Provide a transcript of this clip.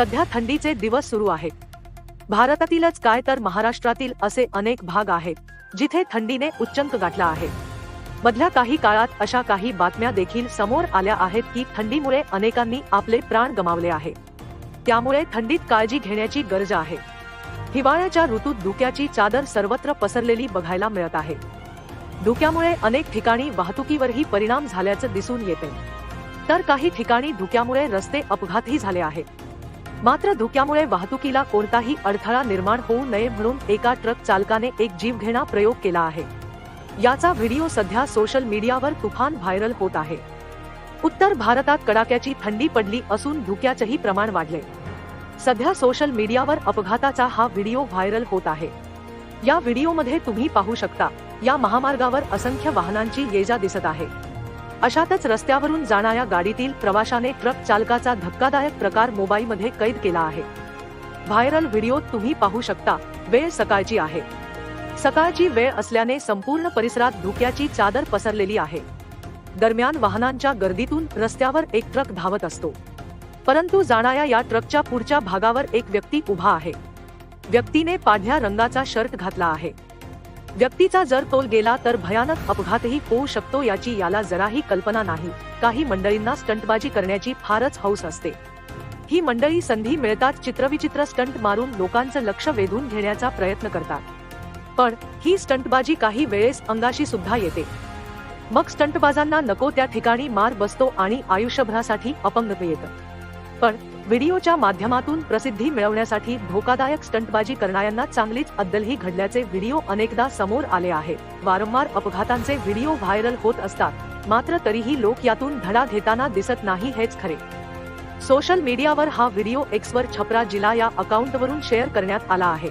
सध्या थंडीचे दिवस सुरू आहेत. भारतातीलच काय तर महाराष्ट्रातील असे अनेक भाग आहेत जिथे थंडीने उच्चंक गाठला आहे. मधल्या काही काळात अशा काही बातम्या देखील समोर आल्या आहेत की थंडीमुळे अनेकांनी आपले प्राण गमावले आहे. त्यामुळे थंडीत काळजी घेण्याची गरज आहे. हिवाळ्याच्या ऋतूत धुक्याची चादर सर्वत्र पसरलेली बघायला मिळत आहे. धुक्यामुळे अनेक ठिकाणी वाहतुकीवरही परिणाम झाल्याचं दिसून येते. तर काही ठिकाणी धुक्यामुळे रस्ते अपघातही झाले आहेत. मात्र धुक्यामुळे वाहतुकीला कोणताही अडथळा निर्माण होऊ नये म्हणून एका ट्रक चालकाने एक जीवघेणा प्रयोग केला आहे. याचा व्हिडिओ सध्या सोशल मीडियावर तुफान व्हायरल होत आहे. उत्तर भारतात कडाक्याची थंडी पडली असून धुक्याचेही प्रमाण वाढले. सध्या सोशल मीडियावर अपघाताचा हा व्हिडिओ व्हायरल होत आहे. या व्हिडिओमध्ये तुम्ही पाहू शकता या महामार्गावर असंख्य वाहनांची येजा दिसत आहे. अशातच रस्त्यावरून जाणाऱ्या गाडीतील प्रवाशाने ट्रक चालकाचा धक्कादायक प्रकार मोबाईलमध्ये कैद केला आहे. व्हायरल व्हिडिओत तुम्ही पाहू शकता. वेळ सकाळची आहे. सकाळची वेळ असल्याने संपूर्ण परिसरात धुक्याची चादर पसरलेली आहे. दरम्यान वाहनांच्या गर्दीतून रस्त्यावर एक ट्रक धावत असतो. परंतु जाणाऱ्या या ट्रकच्या पुढच्या भागावर एक व्यक्ती उभा आहे. व्यक्तीने पाढ्या रंगाचा शर्ट घातला आहे. व्यक्तीचा जर तोल गेला तर भयानक अपघातही होऊ शकतो याची याला जराही कल्पना नाही. काही मंडळींना स्टंटबाजी करण्याची फारच हौस असते. ही मंडळी संधी मिळताच चित्रविचित्र स्टंट मारून लोकांचं लक्ष वेधून घेण्याचा प्रयत्न करतात. पण ही स्टंटबाजी काही वेळेस अंगाशी सुद्धा येते. मग स्टंटबाजांना नको त्या ठिकाणी मार बसतो आणि आयुष्यभरासाठी अपंगत्व येतं. पण व्हिडिओच्या माध्यमातून प्रसिद्धी मिळवण्यासाठी धोकादायक स्टंटबाजी करणाऱ्यांना चांगलीच अद्दलही घडल्याचे व्हिडिओ अनेकदा समोर आले आहेत वारंवार अपघातांचे व्हिडिओ व्हायरल होत असतात. मात्र तरीही लोक यातून धडा घेताना दिसत नाही हेच खरे. सोशल मीडियावर हा व्हिडिओ एक्सवर छपरा जिला या अकाउंटवरून शेअर करण्यात आला आहे.